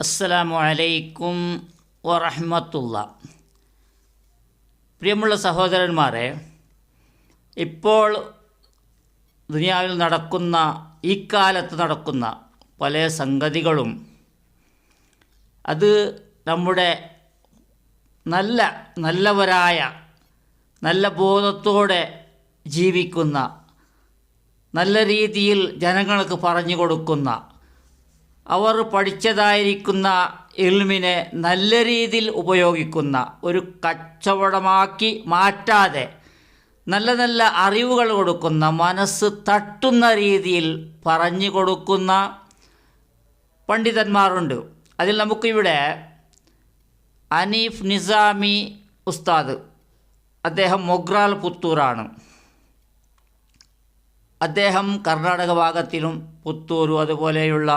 അസ്സലാമു അലൈക്കും വറഹമത്തുള്ള. പ്രിയമുള്ള സഹോദരന്മാരെ ഇപ്പോൾ ദുനിയാവിൽ നടക്കുന്ന ഈ കാലത്ത് നടക്കുന്ന പല സംഗതികളും അത് നമ്മുടെ നല്ല നല്ലവരായ നല്ല ബോധത്തോടെ ജീവിക്കുന്ന നല്ല രീതിയിൽ ജനങ്ങൾക്ക് പറഞ്ഞു കൊടുക്കുന്ന അവർ പഠിച്ചതായിരിക്കുന്ന ഇൽമിനെ നല്ല രീതിയിൽ ഉപയോഗിക്കുന്ന ഒരു കച്ചവടമാക്കി മാറ്റാതെ നല്ല നല്ല അറിവുകൾ കൊടുക്കുന്ന മനസ്സ് തട്ടുന്ന രീതിയിൽ പറഞ്ഞു കൊടുക്കുന്ന പണ്ഡിതന്മാരുണ്ട്. അതിൽ നമുക്കിവിടെ അനീഫ് നിസാമി ഉസ്താദ് അദ്ദേഹം മൊഗ്രാൽ പുത്തൂറാണ് അദ്ദേഹം കർണാടക ഭാഗത്തിലും പുത്തൂരും അതുപോലെയുള്ള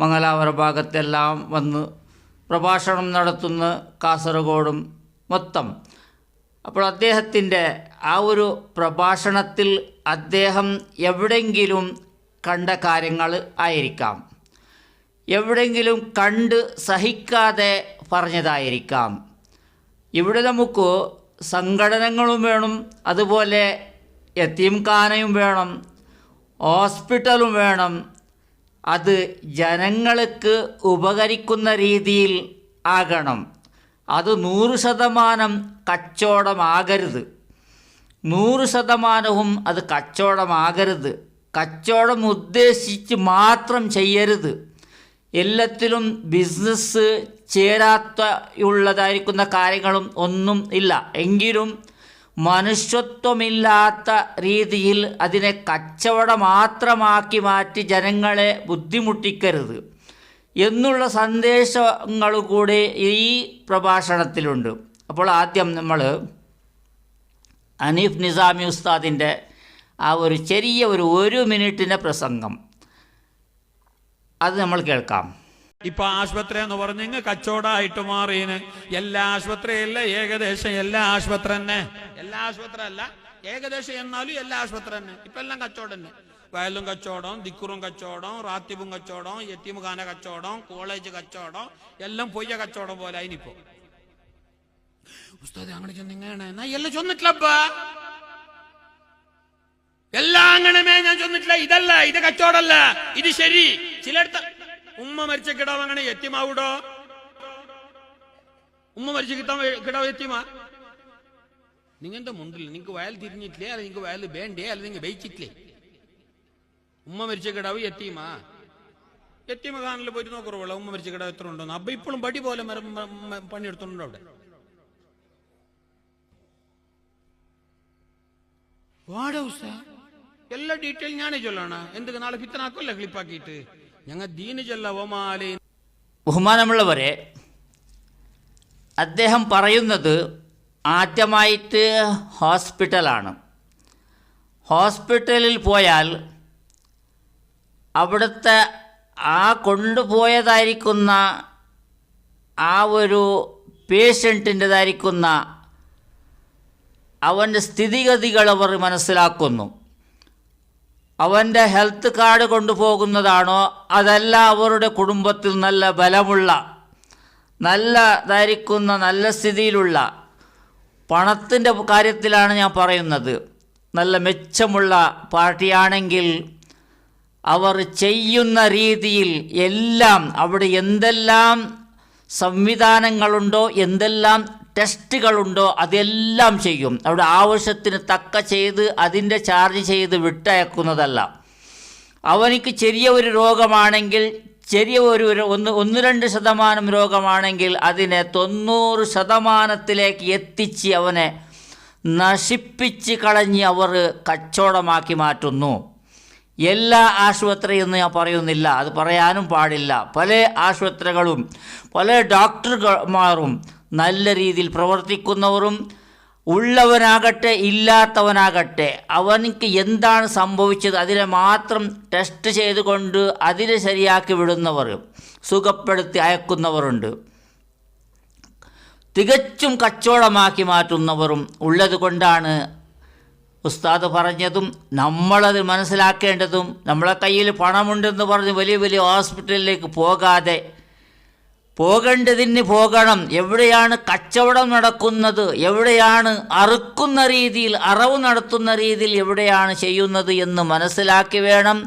മംഗലാപുര ഭാഗത്തെല്ലാം വന്ന് പ്രഭാഷണം നടത്തുന്ന കാസർഗോഡും മൊത്തം. അപ്പോൾ അദ്ദേഹത്തിന്റെ ആ ഒരു പ്രഭാഷണത്തിൽ അദ്ദേഹം എവിടെങ്കിലും കണ്ട കാര്യങ്ങൾ ആയിരിക്കാം. എവിടെങ്കിലും കണ്ട് സഹിക്കാതെ പറഞ്ഞതായിരിക്കാം. ഇവിടെ നമുക്ക് സംഘടനകളും വേണം അതുപോലെ യത്തീംഖാനയും വേണം ഹോസ്പിറ്റലും വേണം അത് ജനങ്ങൾക്ക് ഉപകരിക്കുന്ന രീതിയിൽ ആകണം. അത് നൂറ് ശതമാനം കച്ചവടമാകരുത്. നൂറ് ശതമാനവും അത് കച്ചവടമാകരുത്. കച്ചവടം ഉദ്ദേശിച്ച് മാത്രം ചെയ്യരുത്. എല്ലാത്തിലും ബിസിനസ് ചേരാത്ത ഉള്ളതായിരിക്കുന്ന കാര്യങ്ങളും ഒന്നും ഇല്ല. എങ്കിലും മനുഷ്യത്വമില്ലാത്ത രീതിയിൽ അതിനെ കച്ചവടം മാത്രമാക്കി മാറ്റി ജനങ്ങളെ ബുദ്ധിമുട്ടിക്കരുത് എന്നുള്ള സന്ദേശങ്ങൾ കൂടി ഈ പ്രഭാഷണത്തിലുണ്ട്. അപ്പോൾ ആദ്യം നമ്മൾ അനീഫ് നിസാമി ഉസ്താദിന്റെ ആ ഒരു ചെറിയ ഒരു ഒരു മിനിറ്റിന്റെ പ്രസംഗം. അത് നമ്മൾ കേൾക്കാം. ഇപ്പൊ ആശുപത്രി എന്ന് പറഞ്ഞെങ്ക് കച്ചവടമായിട്ട് മാറിയിന് എല്ലാ ആശുപത്രിയല്ല ഏകദേശം എല്ലാ ആശുപത്രി തന്നെ എല്ലാ ആശുപത്രി അല്ല ഏകദേശം എന്നാലും എല്ലാ ആശുപത്രി തന്നെ ഇപ്പൊ എല്ലാം കച്ചവടം തന്നെ വയലും കച്ചവടം ദിക്കുറും കച്ചവടം റാത്തിബും കച്ചവടം യത്തീമുഖാന കച്ചവടം കോളേജ് കച്ചവടം എല്ലാം പൊയ്യ കച്ചവടം പോലെ അതിനിപ്പോ. ഉസ്താദ് അങ്ങനെ ചെന്നിങ്ങനെ എല്ലാം ചൊന്നിട്ടില്ലപ്പ എല്ലാം അങ്ങനമേ ഞാൻ ചെന്നിട്ടില്ല. ഇതല്ല ഇത് കച്ചവടമല്ല. ഇത് ശരി. ചിലടത്ത് ഉമ്മ മരിച്ച കിടാവ് അങ്ങനെ എത്തിമാവൂടോ? ഉമ്മ മരിച്ച കിട്ടാൻ കിടാവ് എത്തിമാ? നിങ്ങന്റെ മുണ്ടിൽ നിങ്ങൾക്ക് വയൽ തിരിഞ്ഞിട്ടില്ലേ? അല്ല നിങ്ങൾക്ക് വയൽ വേണ്ടേ? അല്ല നിങ്ങൾ വെയിച്ചിട്ടില്ലേ ഉമ്മ മരിച്ച കിടാവ് എത്തിമാ? എത്തിമ ഖാനിൽ പോയിട്ട് നോക്കുറവുള്ള ഉമ്മ മരിച്ച കിടാവ് എത്ര ഉണ്ടോ അപ്പൊ ഇപ്പോഴും പടി പോലെ മരം പണിയെടുത്തുണ്ടോ അവിടെ? വാടോ സാർ എല്ലാ ഡീറ്റെയിൽ ഞാനേ ചൊല്ലണ. എന്തൊക്കെ നാളെ പിത്തനാക്കല്ലേ ക്ലിപ്പാക്കിയിട്ട് ഞങ്ങൾ ബഹുമാനമുള്ളവരെ അദ്ദേഹം പറയുന്നത് ആദ്യമായിട്ട് ഹോസ്പിറ്റലാണ്. ഹോസ്പിറ്റലിൽ പോയാൽ അവിടുത്തെ ആ കൊണ്ടുപോയതായിരിക്കുന്ന ആ ഒരു പേഷ്യന്റിന്റെതായിരിക്കുന്ന അവന്റെ സ്ഥിതിഗതികൾ അവർ മനസ്സിലാക്കുന്നു. അവന്റെ ഹെൽത്ത് കാർഡ് കൊണ്ടുപോകുന്നതാണോ? അതല്ല അവരുടെ കുടുംബത്തിൽ നല്ല ബലമുള്ള നല്ല ധരിക്കുന്ന നല്ല സ്ഥിതിയിലുള്ള പണത്തിന്റെ കാര്യത്തിലാണ് ഞാൻ പറയുന്നത്. നല്ല മെച്ചമുള്ള പാർട്ടിയാണെങ്കിൽ അവർ ചെയ്യുന്ന രീതിയിൽ എല്ലാം അവിടെ എന്തെല്ലാം സംവിധാനങ്ങളുണ്ടോ എന്തെല്ലാം ടെസ്റ്റുകളുണ്ടോ അതെല്ലാം ചെയ്യും. അവിടെ ആവശ്യത്തിന് തക്ക ചെയ്ത് അതിന്റെ ചാർജ് ചെയ്ത് വിട്ടയക്കുന്നതല്ല. അവനിക്ക് ചെറിയ ഒരു രോഗമാണെങ്കിൽ ചെറിയ ഒരു ഒന്ന് ഒന്ന് രണ്ട് ശതമാനം രോഗമാണെങ്കിൽ അതിനെ തൊണ്ണൂറ് ശതമാനത്തിലേക്ക് എത്തിച്ച് അവനെ നശിപ്പിച്ച് കളഞ്ഞ് അവർ കച്ചവടമാക്കി മാറ്റുന്നു. എല്ലാ ആശുപത്രിയെന്ന് ഞാൻ പറയുന്നില്ല. അത് പറയാനും പാടില്ല. പല ആശുപത്രികളും പല ഡോക്ടർമാരും നല്ല രീതിയിൽ പ്രവർത്തിക്കുന്നവരും ഉള്ളവനാകട്ടെ ഇല്ലാത്തവനാകട്ടെ അവനിക്ക് എന്താണ് സംഭവിച്ചത് അതിനെ മാത്രം ടെസ്റ്റ് ചെയ്തുകൊണ്ട് അതിനെ ശരിയാക്കി വിടുന്നവർ സുഖപ്പെടുത്തി അയക്കുന്നവരുണ്ട്. തികച്ചും കച്ചവടമാക്കി മാറ്റുന്നവരും ഉള്ളത് കൊണ്ടാണ് ഉസ്താദ് പറഞ്ഞതും നമ്മളത് മനസ്സിലാക്കേണ്ടതും നമ്മളെ കയ്യിൽ പണമുണ്ടെന്ന് പറഞ്ഞ് വലിയ വലിയ ഹോസ്പിറ്റലിലേക്ക് പോകാതെ പോകേണ്ടതിന് പോകണം. എവിടെയാണ് കച്ചവടം നടക്കുന്നത്? എവിടെയാണ് അറുക്കുന്ന രീതിയിൽ അറവ് നടത്തുന്ന രീതിയിൽ എവിടെയാണ് ചെയ്യുന്നത് എന്ന് മനസ്സിലാക്കി വേണം.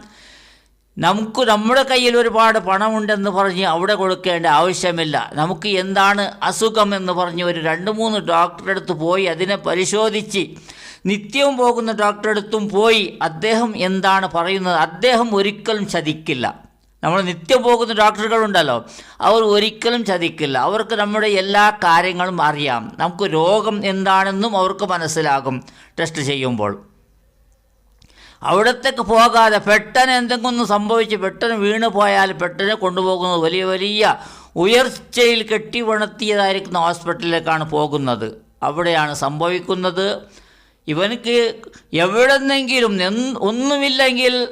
നമുക്ക് നമ്മുടെ കയ്യിൽ ഒരുപാട് പണമുണ്ടെന്ന് പറഞ്ഞ് അവിടെ കൊടുക്കേണ്ട ആവശ്യമില്ല. നമുക്ക് എന്താണ് അസുഖം എന്ന് പറഞ്ഞ് ഒരു രണ്ട് മൂന്ന് ഡോക്ടറെ അടുത്ത് പോയി അതിനെ പരിശോധിച്ച് നിത്യവും പോകുന്ന ഡോക്ടറെ അടുത്തും പോയി അദ്ദേഹം എന്താണ് പറയുന്നത്? അദ്ദേഹം ഒരിക്കലും ചതിക്കില്ല. നമ്മൾ നിത്യം പോകുന്ന ഡോക്ടറുകളുണ്ടല്ലോ. അവർ ഒരിക്കലും ചതിക്കില്ല. അവർക്ക് നമ്മുടെ എല്ലാ കാര്യങ്ങളും അറിയാം. നമുക്ക് രോഗം എന്താണെന്നും അവർക്ക് മനസ്സിലാകും. ടെസ്റ്റ് ചെയ്യുമ്പോൾ. അവിടത്തേക്ക് പോകാതെ പെട്ടെന്ന് എന്തെങ്കിലും സംഭവിച്ച് പെട്ടെന്ന് വീണ് പോയാൽ പെട്ടെന്ന് കൊണ്ടുപോകുന്നത് വലിയ വലിയ ഉയർച്ചയിൽ കെട്ടിവണത്തിയതായിരിക്കുന്ന ഹോസ്പിറ്റലിലേക്കാണ് പോകുന്നത്. അവിടെയാണ് സംഭവിക്കുന്നത്. ഇവനക്ക് എവിടെന്നെങ്കിലും ഒന്നുമില്ലെങ്കിൽ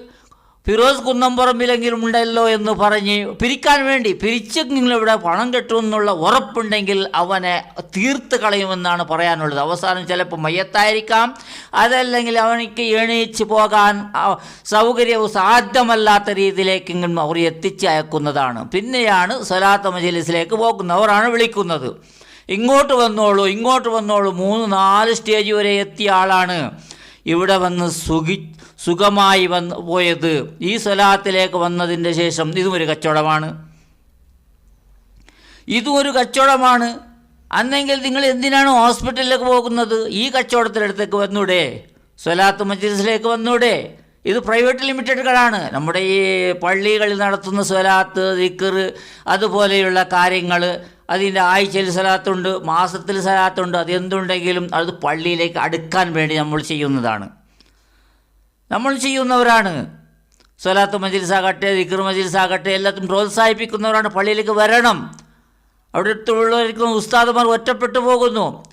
ഫിറോസ് കുന്നംപുറമ്പിലെങ്കിലും ഉണ്ടല്ലോ എന്ന് പറഞ്ഞ് പിരിക്കാൻ വേണ്ടി പിരിച്ചെങ്കിലും ഇവിടെ പണം കിട്ടുമെന്നുള്ള ഉറപ്പുണ്ടെങ്കിൽ അവനെ തീർത്ത് കളയുമെന്നാണ് പറയാനുള്ളത്. അവസാനം ചിലപ്പോൾ മയത്തായിരിക്കാം അതല്ലെങ്കിൽ അവനിക്ക് എണീച്ച് പോകാൻ സൗകര്യവും സാധ്യമല്ലാത്ത രീതിയിലേക്കെങ്കിലും അവർ എത്തിച്ച് അയക്കുന്നതാണ് പിന്നെയാണ് സ്വലാത്ത മജലിസിലേക്ക് പോകുന്നവരാണ് വിളിക്കുന്നത്. ഇങ്ങോട്ട് വന്നോളൂ ഇങ്ങോട്ട് വന്നോളൂ. മൂന്ന് നാല് സ്റ്റേജ് വരെ എത്തിയ ആളാണ്. ഇവിടെ വന്ന് സുഖി സുഖമായി വന്ന് പോയത് ഈ സ്വലാത്തിലേക്ക് വന്നതിന്റെ ശേഷം ഇതും ഒരു കച്ചവടമാണ്. ഇതും ഒരു കച്ചവടമാണ്. അന്നെങ്കിൽ നിങ്ങൾ എന്തിനാണ് ഹോസ്പിറ്റലിലേക്ക് പോകുന്നത്? ഈ കച്ചവടത്തിനടുത്തേക്ക് വന്നൂടെ? സ്വലാത്ത് മജ്ലിസിലേക്ക് വന്നൂടെ? ഇത് പ്രൈവറ്റ് ലിമിറ്റഡുകളാണ്. നമ്മുടെ ഈ പള്ളികളിൽ നടത്തുന്ന സ്വലാത്ത് ദിക്കർ അതുപോലെയുള്ള കാര്യങ്ങൾ. അതിന്റെ ആഴ്ചയിൽ സ്വലാത്തുണ്ട് മാസത്തിൽ സ്വലാത്തുണ്ട് അത് എന്തുണ്ടെങ്കിലും അത് പള്ളിയിലേക്ക് അടുക്കാൻ വേണ്ടി നമ്മൾ ചെയ്യുന്നതാണ്. നമ്മൾ ചെയ്യുന്നവരാണ്. സ്വലാത്ത് മജിൽസാകട്ടെ ദിക്കർ മജിൽസാകട്ടെ എല്ലാത്തും പ്രോത്സാഹിപ്പിക്കുന്നവരാണ്. പള്ളിയിലേക്ക് വരണം. അവിടെ അടുത്തുള്ളവർക്ക് ഉസ്താദുമാർ ഒറ്റപ്പെട്ടു പോകുന്നു.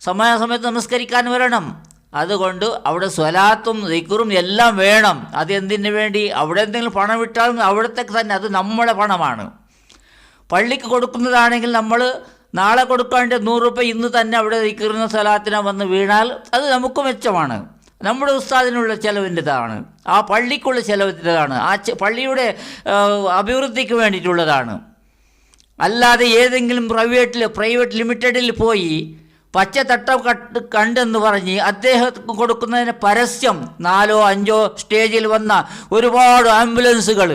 സമയാസമയത്ത് നമസ്കരിക്കാൻ വരണം. അതുകൊണ്ട് അവിടെ സ്വലാത്തും ദിക്കറും എല്ലാം വേണം. അത് എന്തിനു വേണ്ടി? അവിടെ എന്തെങ്കിലും പണം വിട്ടാലും അവിടത്തേക്ക് തന്നെ അത് നമ്മുടെ പണമാണ്. പള്ളിക്ക് കൊടുക്കുന്നതാണെങ്കിൽ നമ്മൾ നാളെ കൊടുക്കാണ്ട് നൂറ് രൂപ ഇന്ന് തന്നെ അവിടെ ദിക്കറിന് സ്വലാത്തിനെ വന്ന് വീണാൽ അത് നമുക്ക് മെച്ചമാണ്. നമ്മുടെ ഉസ്താദിനുള്ള ചിലവിന്റെതാണ്. ആ പള്ളിക്കുള്ള ചിലവിന്റെതാണ്. ആ പള്ളിയുടെ അഭിവൃദ്ധിക്ക് വേണ്ടിയിട്ടുള്ളതാണ്. അല്ലാതെ ഏതെങ്കിലും പ്രൈവറ്റിൽ പ്രൈവറ്റ് ലിമിറ്റഡിൽ പോയി പച്ച തട്ട കട്ട് കണ്ടെന്ന് പറഞ്ഞ് അദ്ദേഹത്തിന് കൊടുക്കുന്നതിന് പരസ്യം നാലോ അഞ്ചോ സ്റ്റേജിൽ വന്ന ഒരുപാട് ആംബുലൻസുകൾ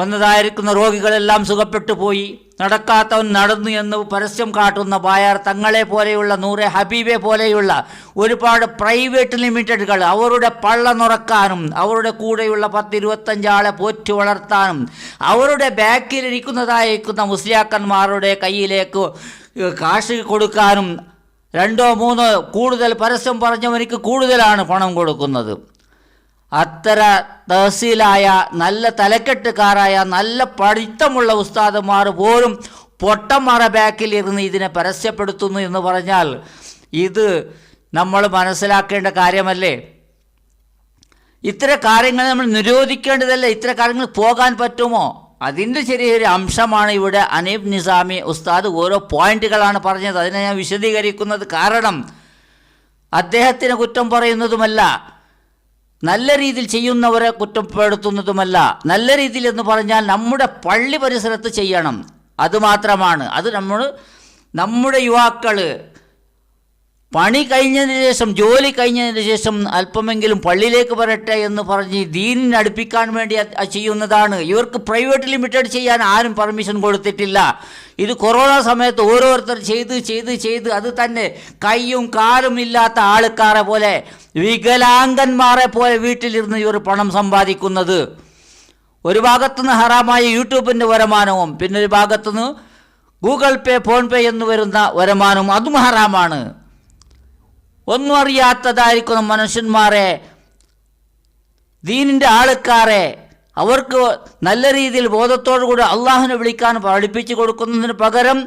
വന്നതായിരിക്കുന്ന രോഗികളെല്ലാം സുഖപ്പെട്ടു പോയി നടക്കാത്തവൻ നടന്നു എന്ന് പരസ്യം കാട്ടുന്ന ബായാർ തങ്ങളെ പോലെയുള്ള നൂറെ ഹബീബെ പോലെയുള്ള ഒരുപാട് പ്രൈവറ്റ് ലിമിറ്റഡുകൾ അവരുടെ പള്ള നുറക്കാനും അവരുടെ കൂടെയുള്ള പത്തിരുപത്തഞ്ചാളെ പോറ്റി വളർത്താനും അവരുടെ ബാക്കിലിരിക്കുന്നതായിരിക്കുന്ന മുസ്ലിയാക്കന്മാരുടെ കയ്യിലേക്ക് കാശ് കൊടുക്കാനും രണ്ടോ മൂന്നോ കൂടുതൽ പരസ്യം പറഞ്ഞവനിക്ക് കൂടുതലാണ് പണം കൊടുക്കുന്നത്. അത്തര തഹസീലായ നല്ല തലക്കെട്ടുകാരായ നല്ല പഠിത്തമുള്ള ഉസ്താദുമാർ പോലും പൊട്ടമറ ബാക്കിൽ ഇരുന്ന് ഇതിനെ പരസ്യപ്പെടുത്തുന്നു എന്ന് പറഞ്ഞാൽ ഇത് നമ്മൾ മനസ്സിലാക്കേണ്ട കാര്യമല്ലേ? ഇത്തരം കാര്യങ്ങൾ നമ്മൾ നിരോധിക്കേണ്ടതല്ല? ഇത്തരം കാര്യങ്ങൾ പോകാൻ പറ്റുമോ? അതിന്റെ ചെറിയൊരു അംശമാണ് ഇവിടെ അനീബ് നിസാമി ഉസ്താദ് ഓരോ പോയിന്റുകളാണ് പറഞ്ഞത്. അതിനെ ഞാൻ വിശദീകരിക്കുന്നത് കാരണം അദ്ദേഹത്തിന് കുറ്റം പറയുന്നതുമല്ല. നല്ല രീതിയിൽ ചെയ്യുന്നവരെ കുറ്റപ്പെടുത്തുന്നതുമല്ല. നല്ല രീതിയിൽ എന്ന് പറഞ്ഞാൽ നമ്മുടെ പള്ളി പരിസരത്ത് ചെയ്യണം. അതുമാത്രമാണ് അത് നമ്മൾ നമ്മുടെ യുവാക്കൾ പണി കഴിഞ്ഞതിന് ശേഷം ജോലി കഴിഞ്ഞതിന് ശേഷം അല്പമെങ്കിലും പള്ളിയിലേക്ക് വരട്ടെ എന്ന് പറഞ്ഞ് ദീനിനെ അടുപ്പിക്കാൻ വേണ്ടി ചെയ്യുന്നതാണ്. ഇവർക്ക് പ്രൈവറ്റ് ലിമിറ്റഡ് ചെയ്യാൻ ആരും പെർമിഷൻ കൊടുത്തിട്ടില്ല. ഇത് കൊറോണ സമയത്ത് ഓരോരുത്തർ ചെയ്ത് ചെയ്ത് ചെയ്ത് അത് തന്നെ കൈയും കാലും ഇല്ലാത്ത ആൾക്കാരെ പോലെ വികലാംഗന്മാരെ പോലെ വീട്ടിലിരുന്ന് ഇവർ പണം സമ്പാദിക്കുന്നത്. ഒരു ഭാഗത്തുനിന്ന് ഹറാമായ യൂട്യൂബിന്റെ വരുമാനവും പിന്നെ ഒരു ഭാഗത്തുനിന്ന് ഗൂഗിൾ പേ ഫോൺ പേ എന്ന് വരുന്ന വരുമാനവും അതും ഹറാമാണ്. ഒന്നും അറിയാത്തതായിരിക്കുന്ന മനുഷ്യന്മാരെ. ദീനിന്റെ ആൾക്കാരെ അവർക്ക് നല്ല രീതിയിൽ ബോധത്തോടു കൂടി അള്ളാഹുവിനെ വിളിക്കാൻ പഠിപ്പിച്ചു കൊടുക്കുന്നതിന് പകരം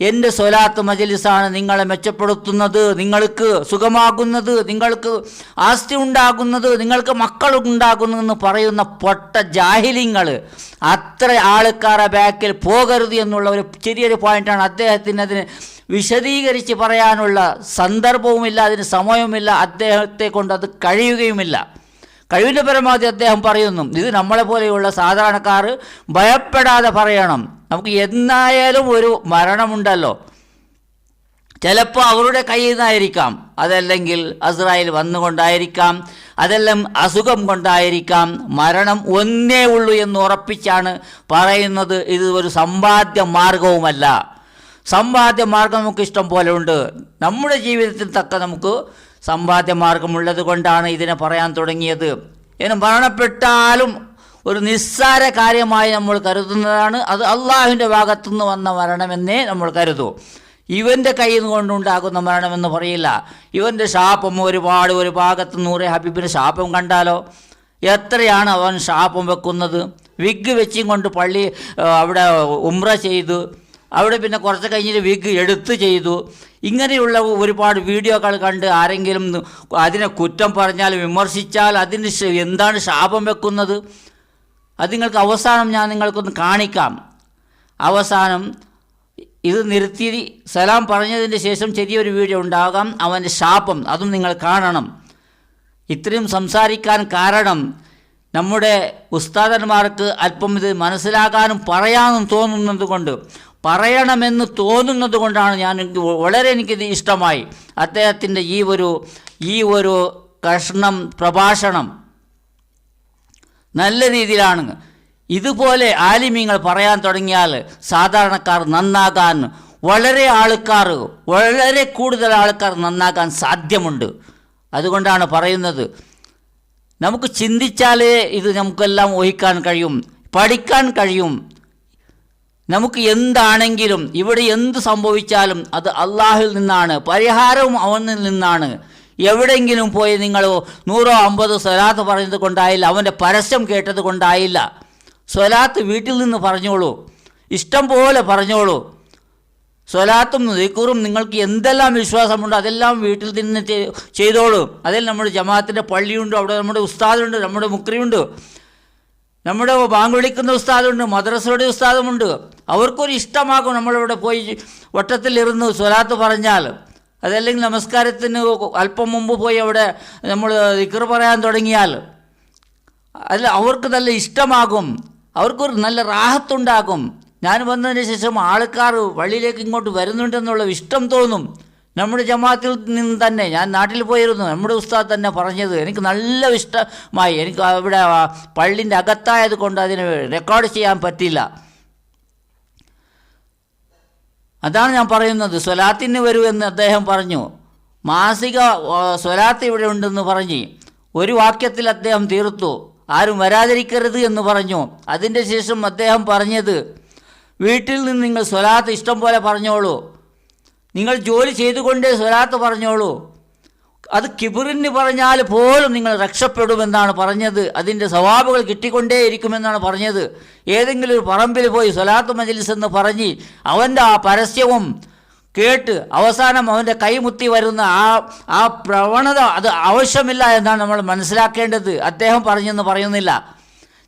എന്റെ സ്വലാത്ത് മജലിസാണ് നിങ്ങളെ മെച്ചപ്പെടുത്തുന്നത് നിങ്ങൾക്ക് സുഖമാകുന്നത് നിങ്ങൾക്ക് ആസ്തി ഉണ്ടാകുന്നത് നിങ്ങൾക്ക് മക്കൾ ഉണ്ടാകുന്നതെന്ന് പറയുന്ന പൊട്ട ജാഹിലിങ്ങൾ അത്ര ആൾക്കാരെ ബാക്കിൽ പോകരുത് എന്നുള്ള ഒരു ചെറിയൊരു പോയിന്റാണ് അദ്ദേഹത്തിന് അതിന് വിശദീകരിച്ച് പറയാനുള്ള സന്ദർഭവുമില്ല അതിന് സമയവുമില്ല അദ്ദേഹത്തെ കൊണ്ട് അത് കഴിയുകയുമില്ല. കഴിവിന്റെ പരമാവധി അദ്ദേഹം പറയുന്നു ഇത് നമ്മളെ പോലെയുള്ള സാധാരണക്കാർ ഭയപ്പെടാതെ പറയണം. നമുക്ക് എന്നായാലും ഒരു മരണമുണ്ടല്ലോ. ചിലപ്പോൾ അവരുടെ കയ്യിൽ നിന്നായിരിക്കാം. അതല്ലെങ്കിൽ അസ്രായേൽ വന്നുകൊണ്ടായിരിക്കാം അതെല്ലാം അസുഖം കൊണ്ടായിരിക്കാം മരണം ഒന്നേ ഉള്ളൂ എന്ന് ഉറപ്പിച്ചാണ് പറയുന്നത്. ഇത് ഒരു സമ്പാദ്യ മാർഗവുമല്ല. സമ്പാദ്യ മാർഗം നമുക്ക് ഇഷ്ടം പോലെ ഉണ്ട് നമ്മുടെ ജീവിതത്തിൽ തക്ക നമുക്ക് സമ്പാദ്യ മാർഗമുള്ളത് കൊണ്ടാണ് ഇതിനെ പറയാൻ തുടങ്ങിയത്. ഇനി മരണപ്പെട്ടാലും ഒരു നിസ്സാര കാര്യമായി നമ്മൾ കരുതുന്നതാണ്. അത് അള്ളാഹുവിന്റെ ഭാഗത്തുനിന്ന് വന്ന മരണമെന്നേ നമ്മൾ കരുതൂ. ഇവന്റെ കയ്യിൽ നിന്ന് കൊണ്ടുണ്ടാകുന്ന മരണമെന്ന് പറയില്ല. ഇവന്റെ ശാപം ഒരുപാട് ഒരു ഭാഗത്ത് നൂറെ ഹബീബിന്റെ ശാപം കണ്ടാലോ? എത്രയാണ് അവൻ ശാപം വെക്കുന്നത്? വിഗ് വെച്ചും കൊണ്ട് പള്ളി അവിടെ ഉമ്ര ചെയ്തു അവിടെ പിന്നെ കുറച്ച് കഴിഞ്ഞിട്ട് വിഗ് എടുത്ത് ചെയ്തു. ഇങ്ങനെയുള്ള ഒരുപാട് വീഡിയോകൾ കണ്ട് ആരെങ്കിലും അതിനെ കുറ്റം പറഞ്ഞാൽ വിമർശിച്ചാൽ അതിന് എന്താണ് ശാപം വെക്കുന്നത്? അത് നിങ്ങൾക്ക് അവസാനം ഞാൻ നിങ്ങൾക്കൊന്ന് കാണിക്കാം. അവസാനം ഇത് നിർത്തി സലാം പറഞ്ഞതിന് ശേഷം ചെറിയൊരു വീഡിയോ ഉണ്ടാകാം. അവന്റെ ശാപം അതും നിങ്ങൾ കാണണം. ഇത്രയും സംസാരിക്കാൻ കാരണം നമ്മുടെ ഉസ്താദന്മാർക്ക് അല്പം ഇത് മനസ്സിലാക്കാനും പറയാനും തോന്നുന്നത് കൊണ്ട് പറയണമെന്ന് തോന്നുന്നത് കൊണ്ടാണ് ഞാൻ എനിക്ക് വളരെ എനിക്കിത് ഇഷ്ടമായി. അദ്ദേഹത്തിന്റെ ഈ ഒരു ഈ ഒരു കഷ്ണം പ്രഭാഷണം നല്ല രീതിയിലാണ്. ഇതുപോലെ ആലിമ്യങ്ങൾ പറയാൻ തുടങ്ങിയാൽ സാധാരണക്കാർ നന്നാകാൻ വളരെ ആൾക്കാർ വളരെ കൂടുതൽ ആൾക്കാർ നന്നാകാൻ സാധ്യമുണ്ട്. അതുകൊണ്ടാണ് പറയുന്നത്. നമുക്ക് ചിന്തിച്ചാലേ ഇത് നമുക്കെല്ലാം ഊഹിക്കാൻ കഴിയും പഠിക്കാൻ കഴിയും. നമുക്ക് എന്താണെങ്കിലും ഇവിടെ എന്ത് സംഭവിച്ചാലും അത് അള്ളാഹിൽ നിന്നാണ് പരിഹാരവും അവനിൽ നിന്നാണ്. എവിടെയെങ്കിലും പോയി നിങ്ങൾ നൂറോ അമ്പതോ സ്വലാത്ത് പറഞ്ഞത് കൊണ്ടായില്ല അവന്റെ പരസ്യം കേട്ടത് കൊണ്ടായില്ല. സ്വലാത്ത് വീട്ടിൽ നിന്ന് പറഞ്ഞോളൂ ഇഷ്ടം പോലെ പറഞ്ഞോളൂ. സ്വലാത്തും ദിക്റും നിങ്ങൾക്ക് എന്തെല്ലാം വിശ്വാസമുണ്ടോ അതെല്ലാം വീട്ടിൽ നിന്ന് ചെയ്തോളൂ. അതിൽ നമ്മുടെ ജമാഅത്തിന്റെ പള്ളിയുണ്ട് അവിടെ നമ്മുടെ ഉസ്താദുണ്ട് നമ്മുടെ മുക്രിയുണ്ട് നമ്മുടെ ബാങ്ക് വിളിക്കുന്ന ഉസ്താദുണ്ട് മദ്രസയുടെ ഉസ്താദുമുണ്ട്. അവർക്കൊരു ഇഷ്ടമാകും നമ്മളിവിടെ പോയി വട്ടത്തിലിരുന്ന് സ്വലാത്ത് പറഞ്ഞാൽ. അതല്ലെങ്കിൽ നമസ്കാരത്തിന് അല്പം മുമ്പ് പോയി അവിടെ നമ്മൾ ദിക്ർ പറയാൻ തുടങ്ങിയാൽ. അതിൽ അവർക്ക് നല്ല ഇഷ്ടമാകും. അവർക്കൊരു നല്ല റാഹത്തുണ്ടാകും. ഞാൻ വന്നതിന് ശേഷം ആൾക്കാർ വള്ളിയിലേക്ക് ഇങ്ങോട്ട് വരുന്നുണ്ടെന്നുള്ള ഇഷ്ടം തോന്നും. നമ്മുടെ ജമാത്തിൽ നിന്ന് തന്നെ ഞാൻ നാട്ടിൽ പോയിരുന്നു നമ്മുടെ ഉസ്താദ് തന്നെ പറഞ്ഞത് എനിക്ക് നല്ല ഇഷ്ടമായി എനിക്ക് അവിടെ പള്ളിന്റെ അകത്തായത് കൊണ്ട് അതിന് റെക്കോർഡ് ചെയ്യാൻ പറ്റില്ല. അതാണ് ഞാൻ പറയുന്നത് സ്വലാത്തിന് വരൂ എന്ന് അദ്ദേഹം പറഞ്ഞു. മാസിക സ്വലാത്ത് ഇവിടെ ഉണ്ടെന്ന് പറഞ്ഞ് ഒരു വാക്യത്തിൽ അദ്ദേഹം തീർത്തു. ആരും വരാതിരിക്കരുത് എന്ന് പറഞ്ഞു. അതിന്റെ ശേഷം അദ്ദേഹം പറഞ്ഞത് വീട്ടിൽ നിന്ന് നിങ്ങൾ സ്വലാത്ത് ഇഷ്ടം പോലെ പറഞ്ഞോളൂ. നിങ്ങൾ ജോലി ചെയ്തുകൊണ്ടേ സ്വലാത്ത് പറഞ്ഞോളൂ. അത് കിബിറിന് പറഞ്ഞാൽ പോലും നിങ്ങൾ രക്ഷപ്പെടുമെന്നാണ് പറഞ്ഞത്. അതിന്റെ സ്വഭാവുകൾ കിട്ടിക്കൊണ്ടേയിരിക്കുമെന്നാണ് പറഞ്ഞത്. ഏതെങ്കിലും ഒരു പറമ്പിൽ പോയി സ്വലാത്ത് മജലിസ് എന്ന് പറഞ്ഞ് അവന്റെ ആ പരസ്യവും കേട്ട് അവസാനം അവന്റെ കൈമുത്തി വരുന്ന ആ ആ പ്രവണത അത് ആവശ്യമില്ല എന്നാണ് നമ്മൾ മനസ്സിലാക്കേണ്ടത്. അദ്ദേഹം പറഞ്ഞെന്ന് പറയുന്നില്ല.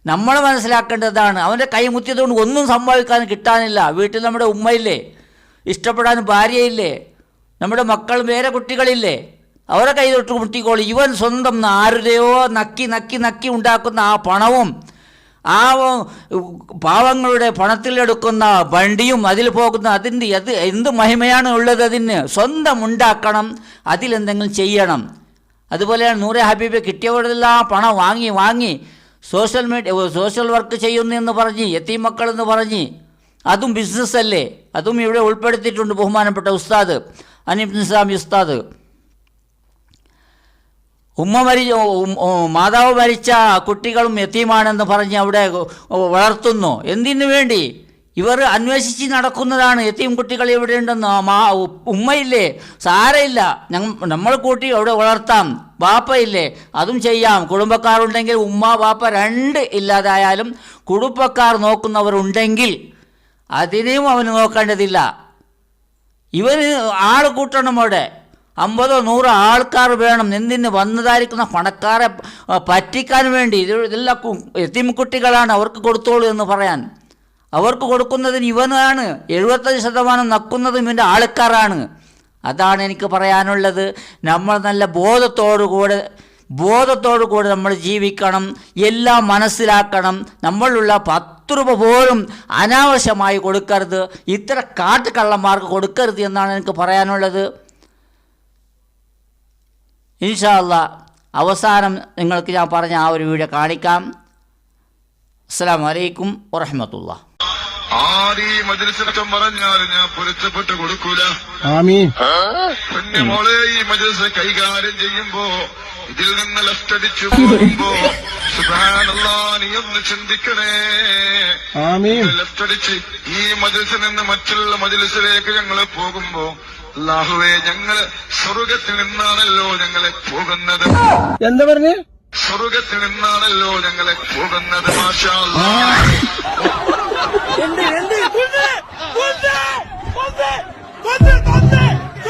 നമ്മൾ മനസ്സിലാക്കേണ്ടതാണ്. അവന്റെ കൈമുത്തിയതുകൊണ്ട് ഒന്നും സംഭവിക്കാൻ കിട്ടാനില്ല. വീട്ടിൽ നമ്മുടെ ഉമ്മയില്ലേ? ഇഷ്ടപ്പെടാൻ ഭാര്യയില്ലേ? നമ്മുടെ മക്കൾ വേറെ കുട്ടികളില്ലേ? അവരെ കൈ തൊട്ട് മുട്ടിക്കോളി. ഇവൻ സ്വന്തം ആരുടെയോ നക്കി നക്കി നക്കി ഉണ്ടാക്കുന്ന ആ പണവും ആ പാവങ്ങളുടെ പണത്തിലെടുക്കുന്ന വണ്ടിയും അതിൽ പോകുന്ന അതിന്റെ അത് എന്ത് മഹിമയാണ് ഉള്ളത് അതിന്? സ്വന്തം ഉണ്ടാക്കണം അതിലെന്തെങ്കിലും ചെയ്യണം. അതുപോലെയാണ് നൂറെ ഹബീബ് കിട്ടിയവരെല്ലാം പണം വാങ്ങി വാങ്ങി സോഷ്യൽ മീഡിയ സോഷ്യൽ വർക്ക് ചെയ്യുന്നു എന്ന് പറഞ്ഞ് എത്തി മക്കളെന്ന് പറഞ്ഞ് അതും ബിസിനസ് അല്ലേ? അതും ഇവിടെ ഉൾപ്പെടുത്തിയിട്ടുണ്ട് ബഹുമാനപ്പെട്ട ഉസ്താദ് അനീഫ് നിസാമി ഉസ്താദ്. ഉമ്മ മരി മാതാവ് മരിച്ച കുട്ടികളും എത്തിയുമാണെന്ന് പറഞ്ഞ് അവിടെ വളർത്തുന്നു. എന്തിനു വേണ്ടി? ഇവർ അന്വേഷിച്ച് നടക്കുന്നതാണ്. എത്തിയും കുട്ടികൾ ഇവിടെ ഉണ്ടെന്ന്? മാ ഉമ്മയില്ലേ? സാരയില്ല. നമ്മൾ കൂട്ടി അവിടെ വളർത്താം. ബാപ്പയില്ലേ അതും ചെയ്യാം. കുടുംബക്കാരുണ്ടെങ്കിൽ ഉമ്മ ബാപ്പ രണ്ട് ഇല്ലാതായാലും കുടുംബക്കാർ നോക്കുന്നവരുണ്ടെങ്കിൽ അതിനെയും അവന് നോക്കേണ്ടതില്ല. ഇവന് ആൾ കൂട്ടണം അവിടെ. അമ്പതോ നൂറോ ആൾക്കാർ വേണം. എന്തിന് വന്നതായിരിക്കുന്ന പണക്കാരെ പറ്റിക്കാൻ വേണ്ടി. ഇത് ഇതെല്ലാം എത്തിമുക്കുട്ടികളാണ് അവർക്ക് കൊടുത്തോളൂ എന്ന് പറയാൻ. അവർക്ക് കൊടുക്കുന്നതിന് ഇവനാണ്. എഴുപത്തഞ്ച് ശതമാനം നക്കുന്നതും ഇവന്റെ ആൾക്കാരാണ്. അതാണ് എനിക്ക് പറയാനുള്ളത്. നമ്മൾ നല്ല ബോധത്തോടുകൂടെ ബോധത്തോടു കൂടി നമ്മൾ ജീവിക്കണം എല്ലാം മനസ്സിലാക്കണം. നമ്മളുള്ള പത്ത് രൂപ പോലും അനാവശ്യമായി കൊടുക്കരുത്. ഇത്ര കാട്ടുകള്ളന്മാർക്ക് കൊടുക്കരുത് എന്നാണ് എനിക്ക് പറയാനുള്ളത്. ഇൻഷാല്ല അവസാനം നിങ്ങൾക്ക് ഞാൻ പറഞ്ഞ ആ ഒരു വീഡിയോ കാണിക്കാം. അസ്സാം വലൈക്കും വറഹമത്തുള്ള ആരീ മജലിസിനൊക്കെ പറഞ്ഞാൽ ഞാൻ പൊരുത്തപ്പെട്ട് കൊടുക്കൂല. ആമീൻ. പിന്നെ മോളെ ഈ മജലിസ് കൈകാര്യം ചെയ്യുമ്പോ ഇതിൽ നിന്ന് ലെഫ്റ്റ് അടിച്ചു പോകുമ്പോ സുബ്ഹാനല്ലാ, നീ ഒന്ന് ചിന്തിക്കണേ. ആമീൻ. ലെഫ്റ്റ് അടിച്ച് ഈ മജലിസിൽ നിന്ന് മറ്റുള്ള മജലിസിലേക്ക് ഞങ്ങൾ പോകുമ്പോ അല്ലാഹുവേ ഞങ്ങൾ സ്വർഗത്തിൽ നിന്നാണല്ലോ ഞങ്ങളെ പോകുന്നത്. എന്താ പറഞ്ഞു? സ്വർഗത്തിൽ നിന്നാണല്ലോ ഞങ്ങളെ പോകുന്നത് മാഷാ எந்த எந்த கொண்டு கொண்டு கொண்டு.